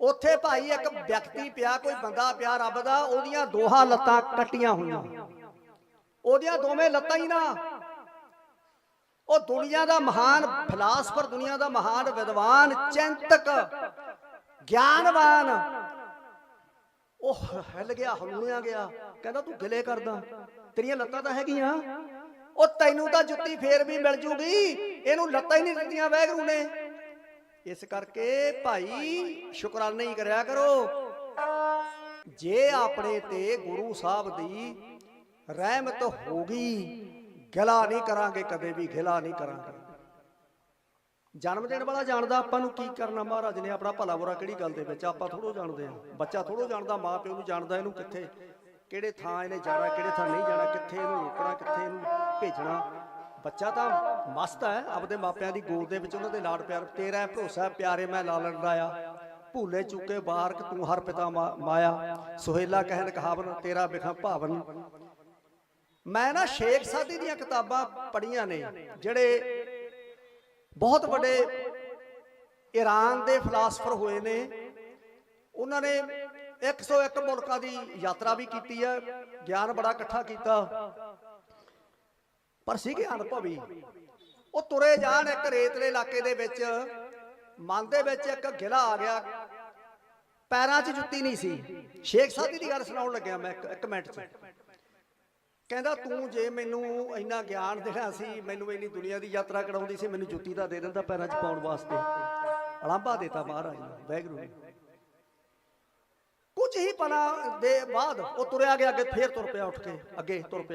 ਉੱਥੇ ਭਾਈ ਇੱਕ ਵਿਅਕਤੀ ਪਿਆ, ਕੋਈ ਬੰਦਾ ਪਿਆ, ਰੱਬ ਦਾ, ਉਹਦੀਆਂ ਦੋਹਾਂ ਲੱਤਾਂ ਕੱਟੀਆਂ ਹੋਈਆਂ। ਉਹਦੀਆਂ ਦੋਵੇਂ ਲੱਤਾਂ ਹੀ ਨਾ। ਉਹ ਦੁਨੀਆ ਦਾ ਮਹਾਨ ਫਿਲਾਸਫਰ, ਦੁਨੀਆ ਦਾ ਮਹਾਨ ਵਿਦਵਾਨ, ਚਿੰਤਕ, ਗਿਆਨਵਾਨ। ਉਹ ਹਿੱਲ ਗਿਆ ਹਲੂਣਿਆ ਗਿਆ। ਕਹਿੰਦਾ, ਤੂੰ ਗਿਲੇ ਕਰਦਾ। ਤੇਰੀਆਂ ਲੱਤਾਂ ਤਾਂ ਹੈਗੀਆਂ। ਉਹ ਤੈਨੂੰ ਤਾਂ ਜੁੱਤੀ ਫੇਰ ਵੀ ਮਿਲ ਜੂਗੀ। ਇਹਨੂੰ ਲੱਤਾਂ ਹੀ ਨਹੀਂ ਦਿੱਤੀਆਂ ਵੈਗਰੂ ਨੇ। ਇਸ ਕਰਕੇ ਭਾਈ ਸ਼ੁਕਰਾਨਾ ਹੀ ਕਰਿਆ ਕਰੋ। ਜੇ ਆਪਣੇ ਤੇ ਗੁਰੂ ਸਾਹਿਬ ਦੀ ਰਹਿਮਤ ਹੋ ਗਈ, ਗਿਲਾ ਨਹੀਂ ਕਰਾਂਗੇ, ਕਦੇ ਵੀ ਗਿਲਾ ਨਹੀਂ ਕਰਾਂਗੇ। ਜਨਮ ਦੇਣ ਵਾਲਾ ਜਾਣਦਾ ਆਪਾਂ ਨੂੰ ਕੀ ਕਰਨਾ, ਮਹਾਰਾਜ ਨੇ ਆਪਣਾ ਭਲਾ ਬੁਰਾ ਕਿਹੜੀ ਗੱਲ ਦੇ ਵਿੱਚ? ਆਪਾਂ ਥੋੜੋ ਜਾਣਦੇ ਆ ਬੱਚਾ ਥੋੜੋ ਜਾਣਦਾ, ਮਾਂ ਪਿਓ ਨੂੰ ਜਾਣਦਾ ਇਹਨੂੰ ਕਿੱਥੇ, ਕਿਹੜੇ ਥਾਂ ਇਹਨੇ ਜਾਣਾ, ਕਿਹੜੇ ਥਾਂ ਨਹੀਂ ਜਾਣਾ, ਕਿੱਥੇ ਇਹਨੂੰ ਰੋਕਣਾ, ਕਿੱਥੇ ਇਹਨੂੰ ਭੇਜਣਾ। ਬੱਚਾ ਤਾਂ ਮਸਤ ਹੈ, ਆਪਦੇ ਮਾਪਿਆਂ ਦੀ ਗੋਦ ਦੇ ਵਿੱਚ ਉਹਨਾਂ ਦੇ ਲਾਡ ਪਿਆਰ, ਤੇਰਾ ਹੈ ਭਰੋਸਾ ਪਿਆਰੇ, ਮੈਂ ਲਾਲਣ ਰਾਇਆ ਭੂਲੇ ਚੁੱਕੇ ਬਾਰਕ, ਤੂੰ ਹਰ ਪਿਤਾ ਮਾਇਆ। ਸੁਹੇਲਾ ਕਹਿਣ ਕਹਾਵਨ, ਤੇਰਾ ਬਿਖਾ ਭਾਵਨ। ਮੈਂ ਨਾ ਸ਼ੇਖ ਸਾਦੀ ਦੀਆਂ ਕਿਤਾਬਾਂ ਪੜ੍ਹੀਆਂ ਨੇ, ਜਿਹੜੇ ਬਹੁਤ ਵੱਡੇ ਈਰਾਨ ਦੇ ਫਿਲਾਸਫਰ ਹੋਏ ਨੇ। ਉਹਨਾਂ ਨੇ 101 ਮੁਲਕਾਂ ਦੀ ਯਾਤਰਾ ਵੀ ਕੀਤੀ ਹੈ, ਗਿਆਨ ਬੜਾ ਇਕੱਠਾ ਕੀਤਾ। ਪਰ ਸੀਗੇ ਅਨੁਭਵੀ। ਉਹ ਤੁਰੇ ਜਾਣ ਇੱਕ ਰੇਤਲੇ ਇਲਾਕੇ ਦੇ ਵਿੱਚ। ਮਨ ਦੇ ਵਿੱਚ ਇੱਕ ਗਿਲਾ ਆ ਗਿਆ। ਪੈਰਾਂ 'ਚ ਜੁੱਤੀ ਨਹੀਂ ਸੀ। ਸ਼ੇਖ ਸਾਦੀ ਦੀ ਗੱਲ ਸੁਣਾਉਣ ਲੱਗਿਆ ਮੈਂ ਇੱਕ ਇੱਕ ਮਿੰਟ 'ਚ। ਕਹਿੰਦਾ, ਤੂੰ ਜੇ ਮੈਨੂੰ ਇੰਨਾ ਗਿਆਨ ਦੇਣਾ ਸੀ, ਮੈਨੂੰ ਇੰਨੀ ਦੁਨੀਆ ਦੀ ਯਾਤਰਾ ਕਰਾਉਂਦੀ ਸੀ, ਮੈਨੂੰ ਜੁੱਤੀ ਤਾਂ ਦੇ ਦਿੰਦਾ ਪੈਰਾਂ 'ਚ ਪਾਉਣ ਵਾਸਤੇ। ਅਲਾਂਭਾ ਦੇਤਾ ਮਹਾਰਾਜ ਨੇ ਵੈਗਰੂ ਨੇ। ਕੁਝ ਹੀ ਪਲਾਂ ਦੇ ਬਾਅਦ ਉਹ ਤੁਰਿਆ ਗਿਆ, ਅੱਗੇ ਫੇਰ ਤੁਰ ਪਿਆ ਉੱਠ ਕੇ, ਅੱਗੇ ਤੁਰ ਪਿਆ।